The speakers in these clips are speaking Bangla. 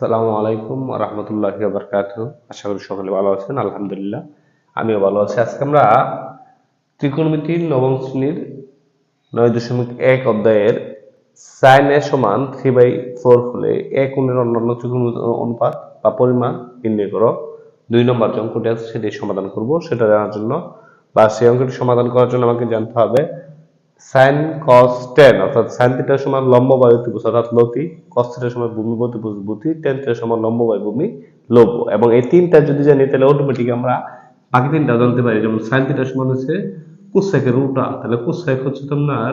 সালামু আলাইকুম রহমতুল্লাহ বরকাত আশা করি সকলে ভালো আছেন, আলহামদুলিল্লাহ। আমিও ভালো আছি। আজকে আমরা ত্রিকোণমিতির নবম শ্রেণির নয় দশমিক এক অধ্যায়ের সাইন এ সমান থ্রি বাই ফোর হলে এক কোণের অন্যান্য ত্রিকোণমিতির অনুপাত বা পরিমাণ নির্ণয় করো। দুই নম্বর যে অঙ্কটি আছে সেটি সমাধান করব। সেটা জানার জন্য বা সেই অঙ্কটি সমাধান করার জন্য আমাকে জানতে হবে সাইন কস টেন, অর্থাৎ সাইন থিটার সমান লম্ব বায়ু ত্রিভুজ অর্থাৎ লতি, কস থিটার সমান ভূমি প্রতিভুজ ভূতি টেন থিটার সমান লম্ব বায়ু ভূমি লব। এবং এই তিনটা যদি জানি, তাহলে অটোমেটিক আমরা বাকি তিনটা জানতে পারি। যেমন সাইন থিটার সমান হচ্ছে কোসেকের উল্টা। তাহলে কোসেক হচ্ছে তোমার,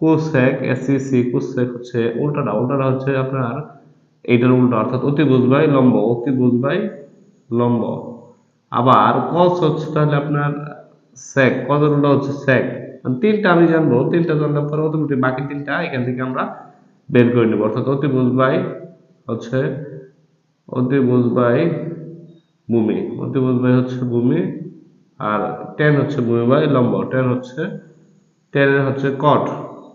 কোসেক এসিসি কোসেক হচ্ছে উল্টাটা। উল্টাটা হচ্ছে আপনার এইটার উল্টা, অর্থাৎ অতিভুজ বাই লম্ব, অতিভুজ বাই লম্ব। আবার কস হচ্ছে তাহলে আপনার সেক কজের উল্টা হচ্ছে সেক তিনটা আমি জানব, তিনটা জানলার পরে অটোমেটিক বাকি তিনটা এখান থেকে আমরা বের করে নেব। অর্থাৎ অতিভুজ বাই হচ্ছে, অতিভুজ বাই ভূমি। অতিভুজ বাই হচ্ছে ভূমি আর টেন হচ্ছে ভূমি বাই লম্ব। টেন হচ্ছে টেনের হচ্ছে কট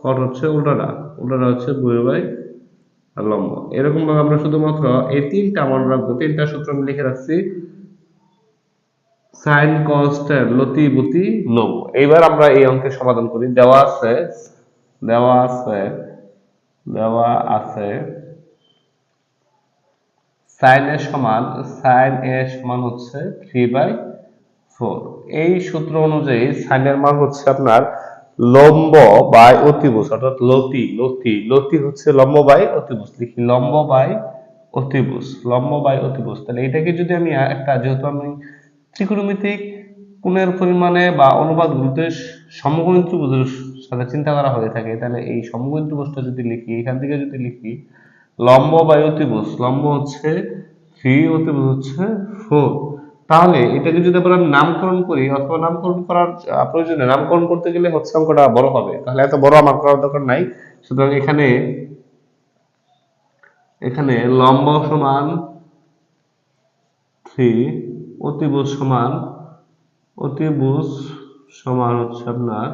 কট হচ্ছে উল্টাটা উল্টাটা হচ্ছে ভূমি বাই লম্ব। এরকম ভাবে আমরা শুধুমাত্র এই তিনটা মনে রাখব। তিনটা সূত্র আমি লিখে রাখছি সাইন কস টেন লতি বুতি, লব। এইবার আমরা এই অঙ্কের সমাধান করি। দেওয়া আছে দেওয়া আছে দেওয়া আছে। সাইন এ সমান, সাইন এ সমান হচ্ছে থ্রি বাই ফোর। এই সূত্র অনুযায়ী সাইনের মান হচ্ছে আপনার লম্ব বাই অতিভুজ, অর্থাৎ লতি লতি। লতি হচ্ছে লম্ব বাই অতিভুজ। লিখি লম্ব বাই অতিভুজ, লম্ব বাই অতিভুজ। তাহলে এটাকে যদি আমি একটা, যেহেতু আমি ত্রিকোণমিতিক কোণের পরিমাণে বা অনুপাত গুলোতে সমকোণী ত্রিভুজের সাথে চিন্তা করা হয়ে থাকে। তাহলে এই সমকোণী ত্রিভুজটা যদি লিখি, এখান থেকে যদি লিখি, লম্ব বাই অতিভুজ লম্ব হচ্ছে থ্রি অতিভুজ হচ্ছে ফোর তাহলে এটাকে যদি আবার আমি নামকরণ করি, অথবা নামকরণ করার প্রয়োজনে নামকরণ করতে গেলে হচ্ছে অঙ্কটা বড় হবে। তাহলে এত বড় আমার করার দরকার নাই। সুতরাং এখানে এখানে লম্ব সমান থ্রি অতিভুজ সমান অতিভুজ সমান হচ্ছে আপনার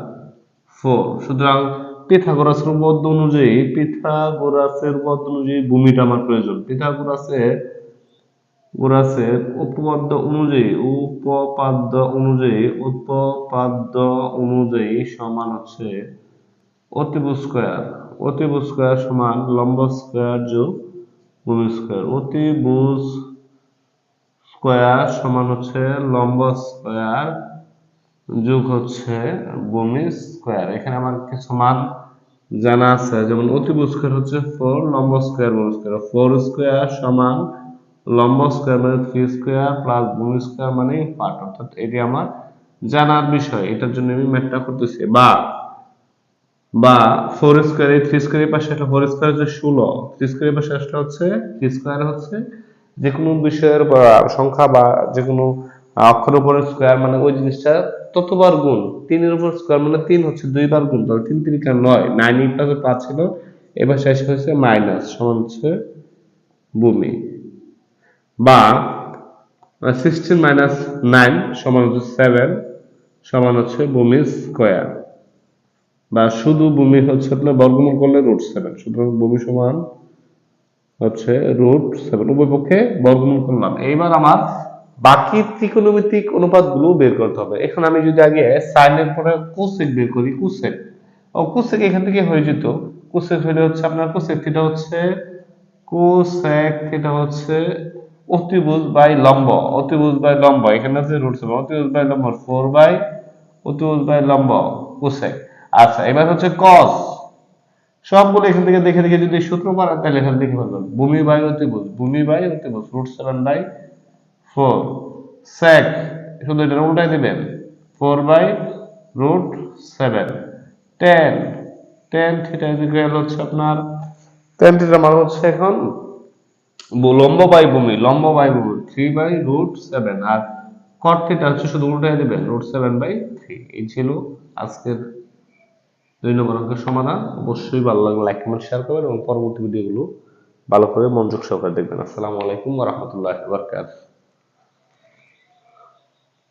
ফোর সুতরাং পিথাগোরাসের উপপাদ্য অনুযায়ী, পিথাগোরাসের উপপাদ্য অনুযায়ী ভূমিটা আমার প্রয়োজন। পিথাগোরাসের, গোরাসের উপপাদ্য অনুযায়ী উপপাদ্য অনুযায়ী উপপাদ্য অনুযায়ী সমান হচ্ছে অতিভুজ স্কয়ার অতিভুজ স্কয়ার সমান লম্ব স্কয়ার যোগ ভূমি স্কয়ার অতিভুজ স্কয়ার সমান হচ্ছে লম্ব স্কয়ার যোগ হচ্ছে ভূমি স্কয়ার। এখানে আমার কিছু মান জানা আছে, যেমন অতিভুজ স্কয়ার হচ্ছে ফোর লম্ব স্কয়ার ভূমি স্কয়ার। ফোর স্কয়ার সমান লম্ব স্কয়ার মানে থ্রি স্কয়ার প্লাস ভূমি স্কয়ার মানে পার্ট অর্থাৎ এটি আমার জানার বিষয়। এটার জন্য আমি ম্যাথটা করতেছি। বা বা ফোর স্কয়ার থ্রি স্কয়ারের পাশে একটা ফোর স্কয়ার হচ্ছে ষোলো। থ্রি স্কয়ারের পাশে একটা হচ্ছে থ্রি স্কয়ার হচ্ছে যে কোনো বিষয়ের সংখ্যা বা যে কোনো অক্ষরের উপরে স্কয়ার মানে ওই জিনিসটা ততবার গুণ। তিনের উপর স্কয়ার মানে তিন হচ্ছে দুইবার গুণ, তাহলে তিন তিরিকা নয়। নাইন ইন্টু পাঁচ ছিল, এবার শেষ হয়েছে মাইনাস সমান হচ্ছে ভূমি। বা সিক্সটিন মাইনাস নাইন সমান হচ্ছে সেভেন সমান হচ্ছে ভূমি স্কোয়ার বা শুধু ভূমি হচ্ছে আপনার বর্গমূল করলে রুট সেভেন সুতরাং ভূমি সমান হচ্ছে রুট সেভেন, উভয় পক্ষে বর্গমূল করলাম এইবার আমার বাকি ত্রিকোণমিতিক অনুপাতগুলো বের করতে হবে। এখন আমি যদি আগে সাইনের পরে কোসেক বের করি, কোসেক। ও কোসেক এখান থেকে হয়ে যেত। কোসেক হলে হচ্ছে আপনার কোসেক থিটা হচ্ছে, কোসেক থিটা হচ্ছে অতিভুজ বাই লম্ব, অতিভুজ বাই লম্ব। এখানে আছে রুট সেভেন, অতিভুজ বাই লম্ব ফোর বাই, অতিভুজ বাই লম্ব কোসেক। আচ্ছা এবার হচ্ছে কস সবগুলো এখান থেকে দেখে দেখে যদি সূত্র পারেন তাহলে এখান থেকে পারবেন ভূমি বাই অতিভুজ, ভূমি বাই অতিভুজ, root seven by four sec শুধু এটা উল্টাই দিবেন, four by root seven. Tan tan theta equal হচ্ছে আপনার, টেন থিটা মানে হচ্ছে এখন লম্ব বাই ভূমি, লম্ব বাই ভূমি, থ্রি বাই রুট সেভেন। আর কট থিটা হচ্ছে শুধু উল্টাই দিবেন, রুট সেভেন বাই থ্রি। এই ছিল আজকের দুই নম্বর অঙ্কের সমাধান। অবশ্যই ভালো লাগলে লাইক কমেন্ট শেয়ার করবেন এবং পরবর্তী ভিডিওগুলো ভালো করে মনোযোগ সহকারে দেখবেন। আসসালামু আলাইকুম রহমতুল্লাহ বারকাত